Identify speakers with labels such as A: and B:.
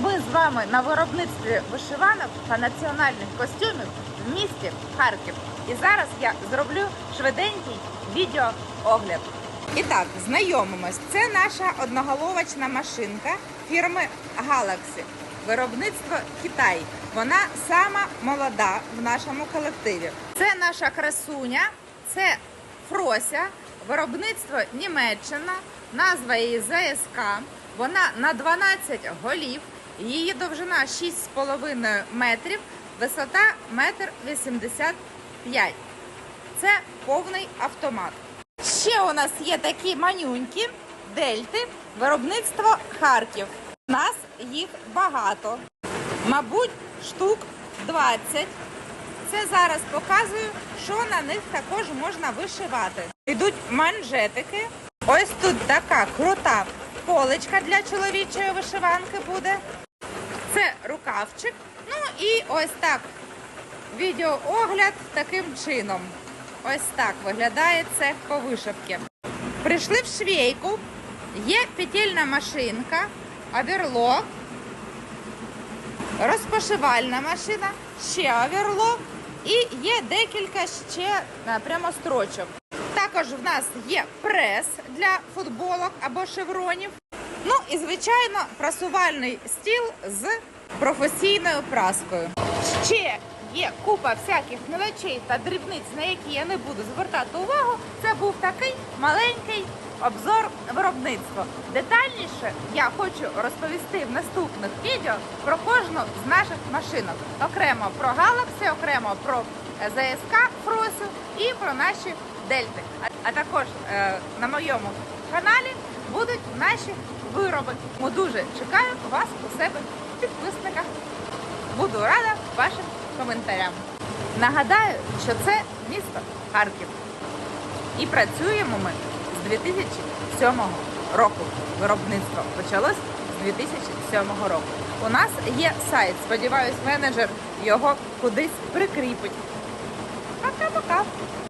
A: Ми з вами на виробництві вишиванок та національних костюмів в місті Харків. І зараз я зроблю швиденький відеоогляд. І так, знайомимось. Це наша одноголовочна машинка фірми Galaxy. Виробництво Китай. Вона сама молода в нашому колективі. Це наша красуня, це Фрося, виробництво Німеччина, назва її ЗСК. Вона на 12 голів, її довжина 6,5 метрів, висота 1,85 м. Це повний автомат. Ще у нас є такі манюнькі дельти, виробництво Харків. У нас їх багато. Мабуть, штук 20. Це зараз показую, що на них також можна вишивати. Йдуть манжетики. Ось тут така крута поличка для чоловічої вишиванки буде. Це рукавчик. Ну і ось так. Відеоогляд таким чином. Ось так виглядає це по вишивці. Прийшли в швейку. Є петельна машинка, оверлок, розпошивальна машина, ще оверлок і є декілька ще е, прямо строчок. Також в нас є прес для футболок або шевронів. Ну і звичайно прасувальний стіл з професійною праскою. Ще є купа всяких мелочей та дрібниць, на які я не буду звертати увагу. Це був такий маленький обзор виробництва. Детальніше я хочу розповісти в наступних відео про кожну з наших машинок. Окремо про Galaxy, окремо про е, ЗСК Фросу і про наші дельти. А також е, на моєму каналі будуть наші вироби. Тому дуже чекаю вас у себе в підписниках. Буду рада вашим коментарям. Нагадаю, що це місто Харків. І працюємо ми з 2007 року. Виробництво почалось з 2007 року. У нас є сайт. Сподіваюсь, менеджер його кудись прикріпить. Пока-пока.